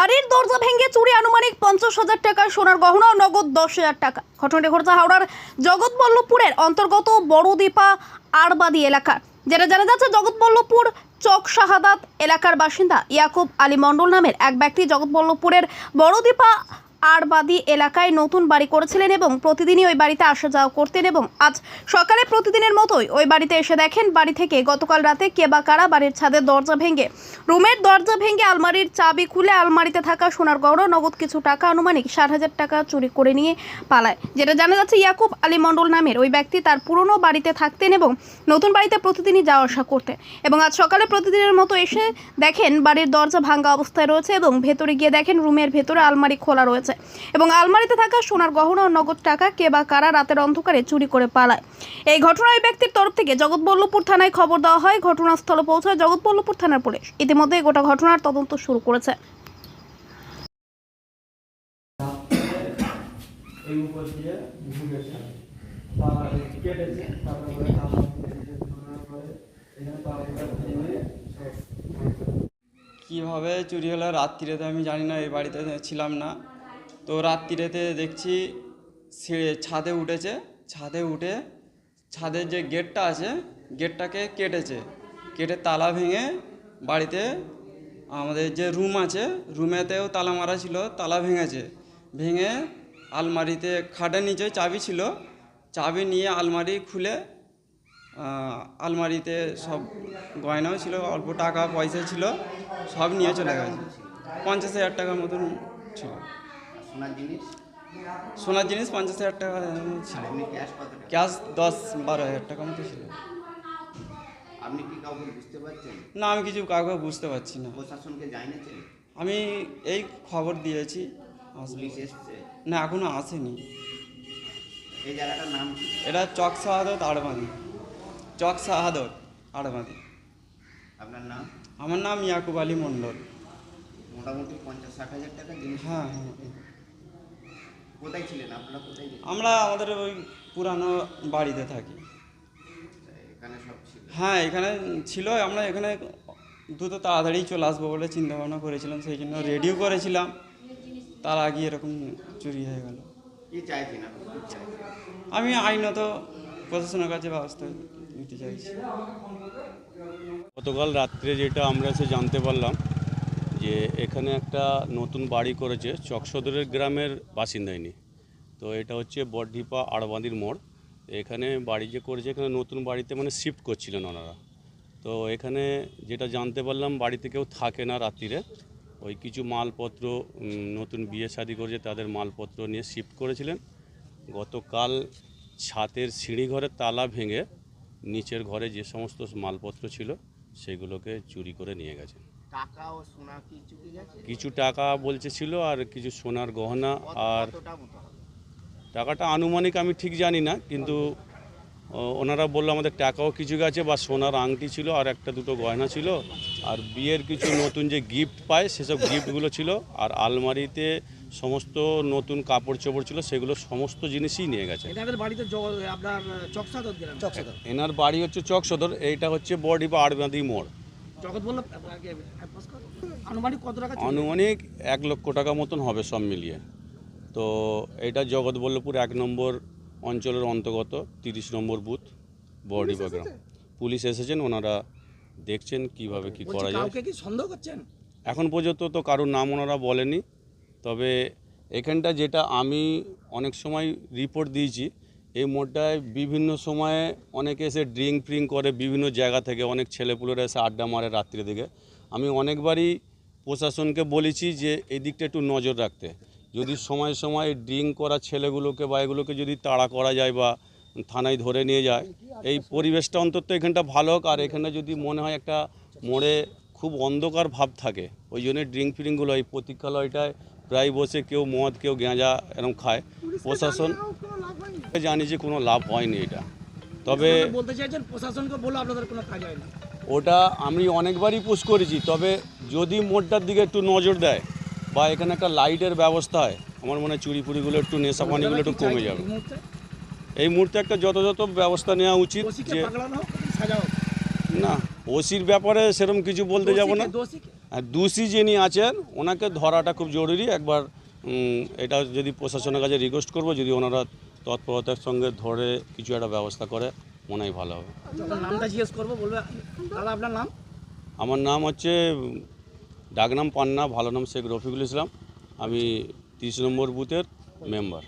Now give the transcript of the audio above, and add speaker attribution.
Speaker 1: বাড়ির দরজা ভেঙে চুরি আনুমানিক পঞ্চাশ হাজার টাকার সোনার গহনা নগদ দশ হাজার টাকা। ঘটনাটি ঘটেছে হাওড়ার জগৎবল্লভপুরের অন্তর্গত বড়দীপা আরবাদি এলাকা যেটা জানা যাচ্ছে জগৎবল্লভপুর চক শাহাদাত এলাকার বাসিন্দা ইয়াকুব আলী মণ্ডল নামের এক ব্যক্তি জগৎবল্লভপুরের বড়দীপা আরবাদি এলাকায় নতুন বাড়ি করেছিলেন এবং প্রতিদিনই ওই বাড়িতে আসা যাওয়া করতেন এবং আজ সকালে প্রতিদিনের মতোই ওই বাড়িতে এসে দেখেন বাড়ি থেকে গতকাল রাতে কে বা কারা বাড়ির ছাদের দরজা ভেঙে, রুমের দরজা ভেঙে আলমারির চাবি খুলে আলমারিতে থাকা সোনার গহনা, নগদ কিছু টাকা, আনুমানিক ষাট হাজার টাকা চুরি করে নিয়ে পালায়। যেটা জানা যাচ্ছে ইয়াকুব আলী মণ্ডল নামের ওই ব্যক্তি তার পুরনো বাড়িতে থাকতেন এবং নতুন বাড়িতে প্রতিদিনই যাওয়া আসা করতেন এবং আজ সকালে প্রতিদিনের মতো এসে দেখেন বাড়ির দরজা ভাঙ্গা অবস্থায় রয়েছে এবং ভেতরে গিয়ে দেখেন রুমের ভেতরে আলমারি খোলা রয়েছে। এবং আলমারিতে থাকা সোনার গহনা ও নগদ টাকা কে বা কারা রাতের অন্ধকারে চুরি করে পালায়। এই ঘটনায় ওই ব্যক্তির তরফ থেকে জগৎবল্লভপুর থানায় খবর দেওয়া হয় ঘটনাস্থলে পৌঁছায় জগৎবল্লভপুর থানার পুলিশ। ইতিমধ্যে গোটা ঘটনার তদন্ত শুরু করেছে।
Speaker 2: এই উপর দিয়ে ঢুকেছে পা কেটেছে তারপরে সব।
Speaker 3: কীভাবে চুরি হলো? রাত্রিতে আমি জানি না এই বাড়িতে ছিলাম না। তো রাত্রিতে দেখছি সিঁড়ে, ছাদে উঠেছে, ছাদে উঠে ছাদের যে গেটটা আছে, গেটটাকে কেটেছে। কেটে তালা ভেঙে বাড়িতে আমাদের যে রুম আছে, রুমেতেও তালা মারা ছিল, তালা ভেঙেছে। ভেঙে আলমারিতে খাটের নিচে চাবি ছিল। চাবি নিয়ে আলমারি খুলে আলমারিতে সব গয়নাও ছিল, অল্প টাকা পয়সা ছিল, সব নিয়ে চলে গেছে। পঞ্চাশ হাজার টাকার মতন ছিল।
Speaker 4: সোনার জিনিস?
Speaker 3: সোনার জিনিস পঞ্চাশ হাজার টাকা ছিল
Speaker 4: ক্যাশ
Speaker 3: দশ বারো হাজার টাকা মতো ছিল।
Speaker 4: আপনি কি কাউকে বুঝতে পারছেন?
Speaker 3: না আমি কিছু কাউকে বুঝতে পারছি না।
Speaker 4: প্রশাসনকে জানিয়েছেন?
Speaker 3: আমি এই খবর দিয়েছি। না এখনও আসেনি।
Speaker 4: এই জায়গাটার নাম
Speaker 3: এটা চক শাহাদত আড়বাঁধি চক শাহাদত আড়বাঁধি
Speaker 4: আপনার নাম?
Speaker 3: আমার নাম ইয়াকুব আলী মণ্ডল।
Speaker 4: মোটামুটি পঞ্চাশ ষাট হাজার টাকা জিনিস।
Speaker 3: হ্যাঁ হ্যাঁ।
Speaker 4: কোথায় ছিলেন? আপনারা কোথায় ছিলেন
Speaker 3: আমরা আমাদের ওই পুরানো বাড়িতে থাকি।
Speaker 4: এখানে সব ছিল।
Speaker 3: হ্যাঁ এখানে ছিল। আমরা এখানে দ্রুত তাড়াতাড়ি চলে আসব বলে চিন্তা ভাবনা করেছিলাম সেই জন্য রেডিও করেছিলাম। তার আগে এরকম চুরি হয়ে গেল। আমি আইনত প্রশাসনের কাছে ব্যবস্থা নিতে চাইছি।
Speaker 5: গতকাল রাত্রে যেটা আমরা সে জানতে পারলাম যে এখানে একটা নতুন বাড়ি করেছে চকসদরের গ্রামের বাসিন্দা ইনি। তো এটা হচ্ছে বড়ঢিপা আড়বাঁদির মোড়। এখানে বাড়ি যে করেছে, এখানে নতুন বাড়িতে মানে শিফট করছিলেন ওনারা। তো এখানে যেটা জানতে পারলাম, বাড়িতে কেউ থাকে না রাত্রিরে। ওই কিছু মালপত্র নতুন বিয়ে শাদি করেছে, তাদের মালপত্র নিয়ে শিফট করেছিলেন। গতকাল ছাতের সিঁড়ি ঘরের তালা ভেঙে নিচের ঘরে যে সমস্ত মালপত্র ছিল, সেগুলোকে চুরি করে নিয়ে গেছে
Speaker 4: টাকা ও সোনা কি গেছে?
Speaker 5: কিছু টাকা বলছে ছিল আর কিছু সোনার গহনা আর
Speaker 4: কতটা মতো হবে?
Speaker 5: টাকাটা আনুমানিক আমি ঠিক জানি না কিন্তু ও, ওনারা বলল আমাদের টাকাও কিছু গেছে বা সোনার আংটি ছিল আর একটা দুটো গয়না ছিল আর বিয়ের কিছু নতুন যে গিফট পায় সেসব গিফটগুলো ছিল আর আলমারিতে সমস্ত নতুন কাপড় চোপড় ছিল সেগুলো সমস্ত জিনিসই নিয়ে গেছে।
Speaker 6: এনাদের বাড়িতে জ- আপনার চকসাদত গেলেন।
Speaker 5: এনার বাড়ি হচ্ছে চক সদর এইটা হচ্ছে বডি বা আড়বাঁধি মোড়।
Speaker 6: আনুমানিক
Speaker 5: এক লক্ষ টাকা মতন হবে সব মিলিয়ে। তো এটা জগৎবল্লভপুর এক নম্বর অঞ্চলের অন্তর্গত তিরিশ number booth body programme police এসেছেন ওনারা দেখছেন কীভাবে কি করা যায়।
Speaker 6: কি সন্দেহ করছেন?
Speaker 5: এখন পর্যন্ত তো কারোর নাম ওনারা বলেনি। তবে এখানটা যেটা আমি অনেক সময় রিপোর্ট দিয়েছি এই মোড়টায় বিভিন্ন সময়ে অনেকে এসে ড্রিঙ্ক ফ্রিঙ্ক করে বিভিন্ন জায়গা থেকে অনেক ছেলেপুলেরা এসে আড্ডা মারে রাত্রির দিকে। আমি অনেকবারই প্রশাসনকে বলেছি যে এই দিকটা একটু নজর রাখতে। যদি সময় সময় ড্রিঙ্ক করা ছেলেগুলোকে বা এগুলোকে যদি তাড়া করা যায় বা থানায় ধরে নিয়ে যায় এই পরিবেশটা অন্তত এখানটা ভালো হোক। আর এখানে যদি মনে হয় একটা মোড়ে খুব অন্ধকার ভাব থাকে ওই জন্য ড্রিঙ্ক ফ্রিঙ্কগুলো এই প্রতীক্ষালয়টায় প্রায় বসে কেউ মদ কেউ গেঁজা এরকম খায়। প্রশাসন জানি যে কোনো লাভ হয়নি এটা। তবে
Speaker 6: বলতে চাইছেন প্রশাসনকে বলে আপনাদের কোনো কাজ হয়নি।
Speaker 5: ওটা আমি অনেকবারই পুশ করেছি তবে যদি মোড়টার দিকে একটু নজর দেয় বা এখানে একটা লাইটের ব্যবস্থা হয় আমার মনে হয় চুরি ফুরিগুলো একটু নেশা পানিগুলো একটু কমে যাবে।
Speaker 6: এই মুহূর্তে?
Speaker 5: একটা যথাযথ ব্যবস্থা নেওয়া উচিত যে না ওসির ব্যাপারে সেরকম কিছু বলতে যাব না। আর দোষী যিনি আছেন ওনাকে ধরাটা খুব জরুরি। একবার এটা যদি প্রশাসনের কাছে রিকোয়েস্ট করব যদি ওনারা তৎপরতার সঙ্গে ধরে কিছু একটা ব্যবস্থা করে মনে হয় ভালো হবে।
Speaker 6: যখন নামটা জিজ্ঞেস করব বলবে দাদা আপনার নাম?
Speaker 5: আমার নাম হচ্ছে ডাকনাম পান্না ভালো নাম শেখ রফিকুল ইসলাম। আমি তিরিশ নম্বর বুথের মেম্বার